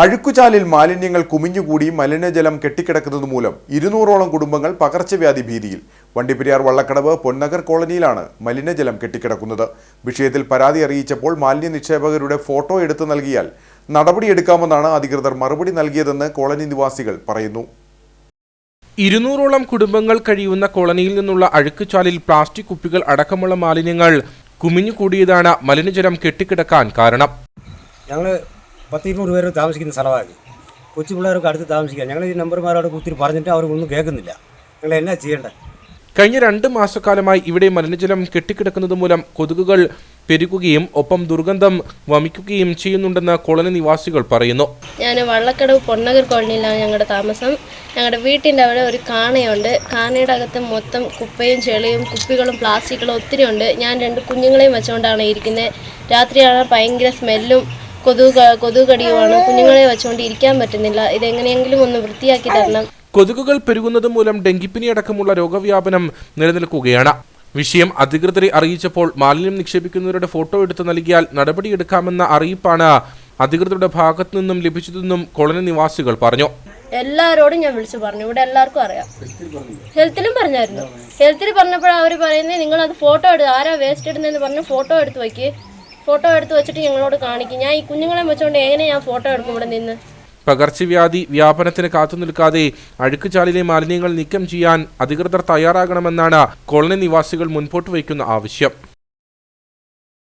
അഴുക്കുചാലിൽ മാലിന്യങ്ങൾ കുമിഞ്ഞുകൂടി മലിനജലം കെട്ടിക്കിടക്കുന്നത് മൂലം ഇരുന്നൂറോളം കുടുംബങ്ങൾ പകർച്ചവ്യാധി ഭീതിയിൽ. വണ്ടിപ്പെരിയാർ വള്ളക്കടവ് പൊന്നഗർ കോളനിയിലാണ് മലിനജലം കെട്ടിക്കിടക്കുന്നത്. വിഷയത്തിൽ പരാതി അറിയിച്ചപ്പോൾ മാലിന്യ നിക്ഷേപകരുടെ ഫോട്ടോ എടുത്തു നൽകിയാൽ നടപടിയെടുക്കാമെന്നാണ് അധികൃതർ മറുപടി നൽകിയതെന്ന് കോളനി നിവാസികൾ പറയുന്നു. ഇരുന്നൂറോളം കുടുംബങ്ങൾ കഴിയുന്ന കോളനിയിൽ നിന്നുള്ള അഴുക്കുചാലിൽ പ്ലാസ്റ്റിക് കുപ്പികൾ അടക്കമുള്ള മാലിന്യങ്ങൾ കുമിഞ്ഞുകൂടിയതാണ് മലിനജലം കെട്ടിക്കിടക്കാൻ കാരണം. ഞങ്ങൾ പത്ത് ഇരുന്നൂറ് പേര് താമസിക്കുന്ന സ്ഥലമാണ് കൊച്ചു പിള്ളേർക്ക് അടുത്ത് താമസിക്കാം ഞങ്ങൾ ഈ നമ്പർമാരോട് ഒത്തിരി പറഞ്ഞിട്ട് അവർക്കൊന്നും കേൾക്കുന്നില്ല. ഞങ്ങൾ എന്നാ ചെയ്യേണ്ടത് കഴിഞ്ഞ രണ്ട് മാസക്കാലമായി ഇവിടെ മലിനജലം കെട്ടിക്കിടക്കുന്നത് മൂലം കൊതുകുകൾ പെരുകുകയും ഒപ്പം ദുർഗന്ധം വമിക്കുകയും ചെയ്യുന്നുണ്ടെന്ന് കോളനി നിവാസികൾ പറയുന്നു. ഞാൻ വള്ളക്കടവ് പൊന്നഗർ കോളനിയിലാണ് ഞങ്ങളുടെ താമസം. ഞങ്ങളുടെ വീട്ടിന്റെ അവിടെ ഒരു കാണയുണ്ട്. കാണയുടെ അകത്ത് മൊത്തം കുപ്പയും ചെളിയും കുപ്പികളും പ്ലാസ്റ്റിക്കുകളും ഒത്തിരി ഉണ്ട്. ഞാൻ രണ്ട് കുഞ്ഞുങ്ങളെയും വെച്ചുകൊണ്ടാണ് ഇരിക്കുന്നത്. രാത്രിയാണ് ഭയങ്കര സ്മെല്ലും കൊതുക് കൊതുക് കടിയുമാണ്. കുഞ്ഞുങ്ങളെ വെച്ചുകൊണ്ട് ഇരിക്കാൻ പറ്റുന്നില്ല. ഇതെങ്ങനെയെങ്കിലും ഒന്ന് വൃത്തിയാക്കി തരണം. കൊതുകുകൾ പെരുകുന്നത് മൂലം ഡെങ്കിപ്പനി അടക്കമുള്ള രോഗവ്യാപനം നിലനിൽക്കുകയാണ്. വിഷയം അധികൃതരെ അറിയിച്ചപ്പോൾ മാലിന്യം നിക്ഷേപിക്കുന്നവരുടെ ഫോട്ടോ എടുത്ത് നൽകിയാൽ നടപടിയെടുക്കാമെന്ന അറിയിപ്പാണ് അധികൃതരുടെ ഭാഗത്തു നിന്നും ലഭിച്ചതെന്നും കോളനി നിവാസികൾ പറഞ്ഞു. എല്ലാവരോടും ഞാൻ വിളിച്ചു പറഞ്ഞു. ഇവിടെ എല്ലാവർക്കും അറിയാം. ഹെൽത്തിലും പറഞ്ഞായിരുന്നു. ഹെൽത്തിൽ പറഞ്ഞപ്പോഴാണ് അവർ പറയുന്നത് നിങ്ങളത് ഫോട്ടോ എടുത്ത് ആരാ വേസ്റ്റ് ഇടുന്നതെന്ന് പറഞ്ഞ് ഫോട്ടോ എടുത്ത് വയ്ക്ക് ഫോട്ടോ എടുത്ത് വെച്ചിട്ട് ഞങ്ങളോട് കാണിക്കും. ഞാൻ ഈ കുഞ്ഞുങ്ങളെ വെച്ചുകൊണ്ട് എങ്ങനെ ഞാൻ ഫോട്ടോ എടുക്കും ഇവിടെ നിന്ന്? പകർച്ചവ്യാധി വ്യാപനത്തിന് കാത്തുനിൽക്കാതെ അഴുക്കുചാലിലെ മാലിന്യങ്ങൾ നീക്കം ചെയ്യാൻ അധികൃതർ തയ്യാറാകണമെന്നാണ് കോളനി നിവാസികൾ മുൻപോട്ട് വയ്ക്കുന്ന ആവശ്യം.